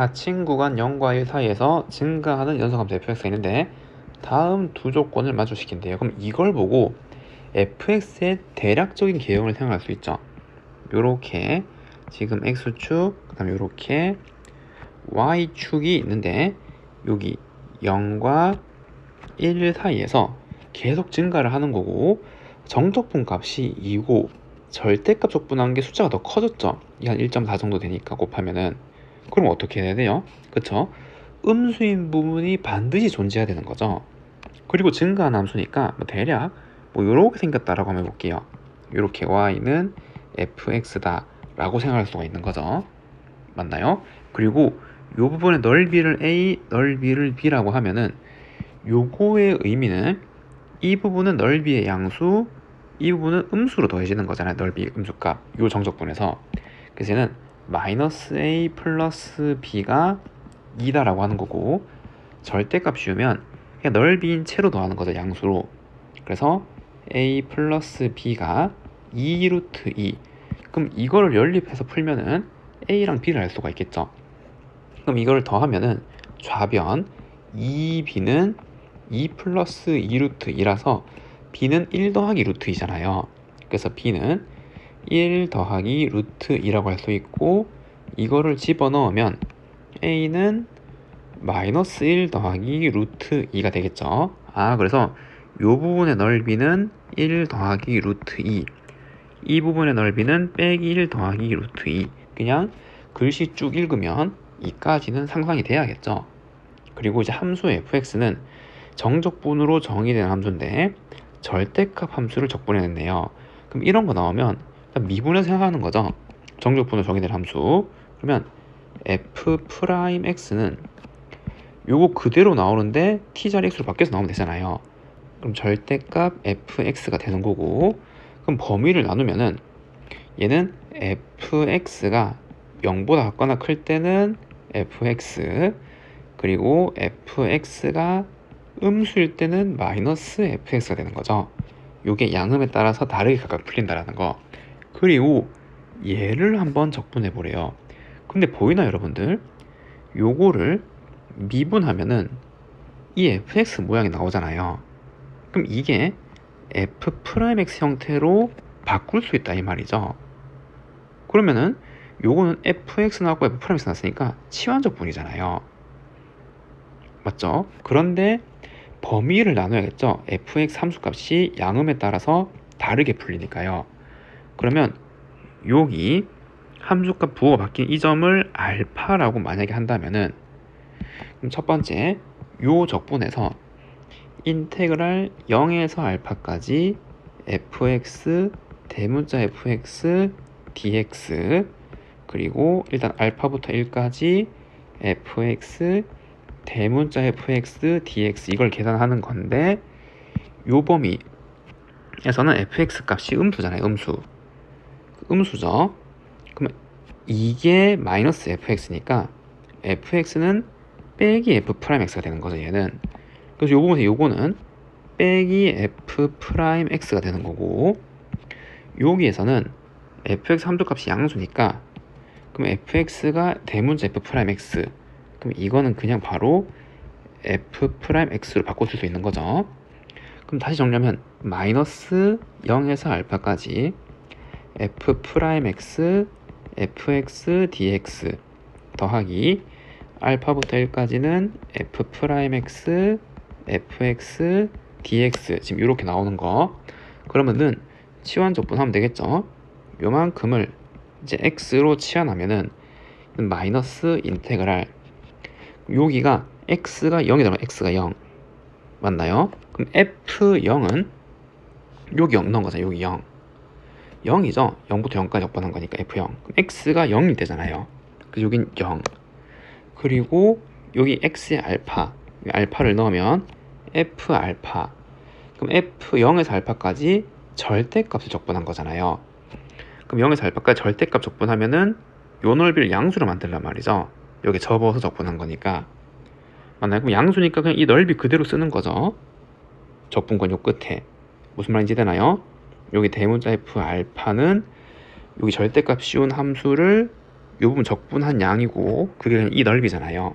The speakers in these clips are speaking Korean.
닫힌 구간 0과 1 사이에서 증가하는 연소함수 fx가 있는데 다음 두 조건을 만족시킨대요. 그럼 이걸 보고 fx의 대략적인 개형을 생각할 수 있죠. 요렇게 지금 x축, 그 다음에 요렇게 y축이 있는데 여기 0과 1 사이에서 계속 증가를 하는 거고 정적분 값이 2고 절대값 적분한 게 숫자가 더 커졌죠. 이 한 1.4 정도 되니까 곱하면은 그럼 어떻게 해야 돼요? 그쵸? 음수인 부분이 반드시 존재해야 되는 거죠. 그리고 증가한 함수니까 뭐 대략 뭐 이렇게 생겼다라고 한번 해볼게요. 이렇게 y는 fx다 라고 생각할 수가 있는 거죠. 맞나요? 그리고 이 부분의 넓이를 a, 넓이를 b라고 하면은 요거의 의미는 이 부분은 넓이의 양수, 이 부분은 음수로 더해지는 거잖아요. 넓이 음수값. 요 정적분에서. 그래서 얘는 마이너스 a 플러스 b가 2다라고 하는 거고 절대값 씌우면 그냥 넓이인 채로 더하는 거죠. 양수로. 그래서 a 플러스 b가 2 루트 2. 그럼 이거를 연립해서 풀면은 a랑 b를 알 수가 있겠죠. 그럼 이걸 더하면은 좌변 2b는 2 플러스 2 루트 2라서 b는 1 더하기 루트 2잖아요. 그래서 b는 1 더하기 루트 2라고 할 수 있고 이거를 집어넣으면 a는 마이너스 1 더하기 루트 2가 되겠죠. 아 그래서 이 부분의 넓이는 1 더하기 루트 2. 이 부분의 넓이는 빼기 1 더하기 루트 2. 그냥 글씨 쭉 읽으면 이까지는 상상이 돼야겠죠. 그리고 이제 함수 fx는 정적분으로 정의된 함수인데 절대값 함수를 적분해냈네요. 그럼 이런 거 나오면 미분을 생각하는 거죠. 정적분으로 정의된 함수. 그러면 f 프라임 x는 요거 그대로 나오는데 t자리 x로 바뀌어서 나오면 되잖아요. 그럼 절대값 fx가 되는 거고 그럼 범위를 나누면은 얘는 fx가 0보다 작거나 클 때는 fx 그리고 fx가 음수일 때는 마이너스 fx가 되는 거죠. 요게 양음에 따라서 다르게 각각 풀린다라는 거. 그리고 얘를 한번 적분해 보래요. 근데 보이나 여러분들? 요거를 미분하면은 이 fx 모양이 나오잖아요. 그럼 이게 f 프라임 x 형태로 바꿀 수 있다 이 말이죠. 그러면은 요거는 fx 나왔고 f 프라임 x 나왔으니까 치환적 분이잖아요. 맞죠? 그런데 범위를 나눠야겠죠. fx 함수값이 양음에 따라서 다르게 풀리니까요. 그러면 여기 함수값 부호가 바뀐 이 점을 알파라고 만약에 한다면은 그럼 첫 번째 요 적분에서 인테그랄 0에서 알파까지 fx 대문자 fx dx 그리고 일단 알파부터 1까지 fx 대문자 fx dx 이걸 계산하는 건데 요 범위에서는 fx 값이 음수잖아요 음수 음수죠. 그러면 이게 마이너스 fx니까 fx는 빼기 f 프라임 x가 되는 거죠 얘는. 그래서 요 부분에서 요거는 빼기 f 프라임 x가 되는 거고 여기에서는 fx 함수값이 양수니까 그럼 fx가 대문자 f 프라임 x. 그럼 이거는 그냥 바로 f 프라임 x로 바꿔줄 수 있는 거죠. 그럼 다시 정리하면 마이너스 0에서 알파까지 f 프라임 x fx dx 더하기 알파부터 1까지는 f 프라임 x fx dx 지금 이렇게 나오는 거. 그러면은 치환적분 하면 되겠죠. 요만큼을 이제 x로 치환하면은 마이너스 인테그랄. 여기가 x가 0이잖아 x가 0 맞나요? 그럼 f0은 여기 0 넣은 거잖아 여기 0 0이죠? 0부터 0까지 역반한 거니까 f0 그럼 x가 0이 되잖아요. 그래서 여긴 0 그리고 여기 x의 알파. 알파를 넣으면 f 알파. 그럼 f0에서 알파까지 절대값을 적분한 거잖아요. 그럼 0에서 알파까지 절대값 적분하면은 요 넓이를 양수로 만들란 말이죠. 여기 접어서 적분한 거니까. 맞나요? 그럼 양수니까 그냥 이 넓이 그대로 쓰는 거죠. 적분권 요 끝에. 무슨 말인지 되나요? 여기 대문자 f 알파는 여기 절대값 씌운 함수를 부분 적분한 양이고 그게 이 넓이잖아요.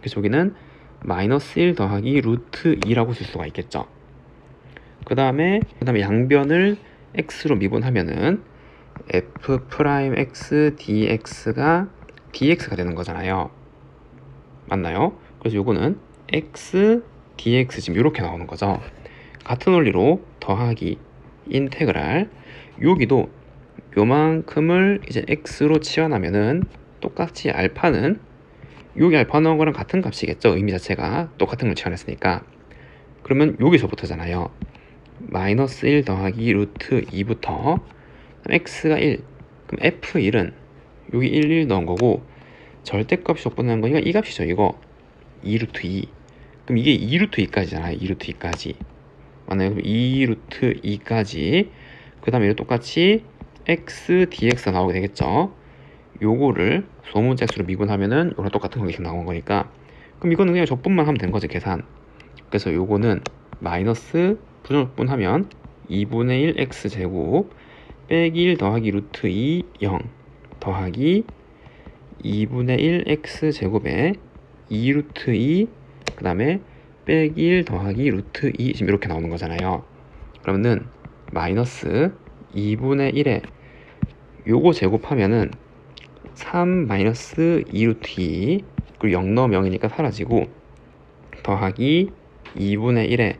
그래서 여기는 마이너스 1 더하기 루트 2라고 쓸 수가 있겠죠. 그 다음에 그 다음에 양변을 x로 미분하면은 f 프라임 x dx가 dx가 되는 거잖아요. 맞나요? 그래서 요거는 x dx 지금 이렇게 나오는 거죠. 같은 원리로 더하기 인테그랄 여기도 요만큼을 이제 x로 치환하면은 똑같이 알파는 여기 알파 나온 거랑 같은 값이겠죠. 의미 자체가 똑같은 걸 치환했으니까. 그러면 여기서부터잖아요. 마이너스 1 더하기 루트 2부터 x가 1 그럼 f1은 여기 1, 1 넣은 거고 절대값이 적분하는 거니까 이 값이죠 이거 2루트 2 그럼 이게 2루트 2까지잖아요 2루트 2까지 맞나요? 그럼 2 루트 2까지. 그 다음에 똑같이 x dx가 나오게 되겠죠? 요거를 소문자 x로 미분하면은 이거랑 똑같은 공식이 나온 거니까. 그럼 이거는 그냥 적분만 하면 된 거죠 계산. 그래서 요거는 마이너스 부정적분하면 2분의 1 x 제곱 빼기 1 더하기 루트 2 0 더하기 2분의 1 x 제곱에 2 루트 2 그 다음에 빼기 1 더하기 루트 2 지금 이렇게 나오는 거잖아요. 그러면은 마이너스 2분의 1에 요거 제곱하면은 3 마이너스 2 루트 2 그리고 0 넣으면 0이니까 사라지고 더하기 2분의 1에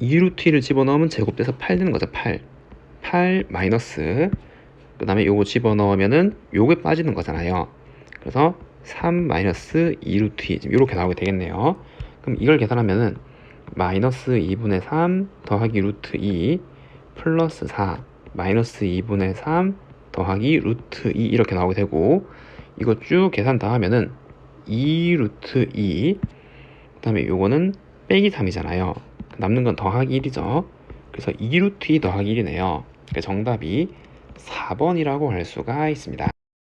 2 루트 2를 집어넣으면 제곱돼서 8 되는 거죠 8 8 마이너스 그 다음에 요거 집어넣으면은 요게 빠지는 거잖아요. 그래서 3 마이너스 2 루트 2 지금 이렇게 나오게 되겠네요 그럼 이걸 계산하면은 마이너스 2분의 3 더하기 루트 2 플러스 4 마이너스 2분의 3 더하기 루트 2 이렇게 나오게 되고 이거 쭉 계산 다 하면은 2 루트 2 그 다음에 요거는 빼기 3이잖아요. 남는 건 더하기 1이죠. 그래서 2 루트 2 더하기 1이네요. 정답이 4번이라고 할 수가 있습니다.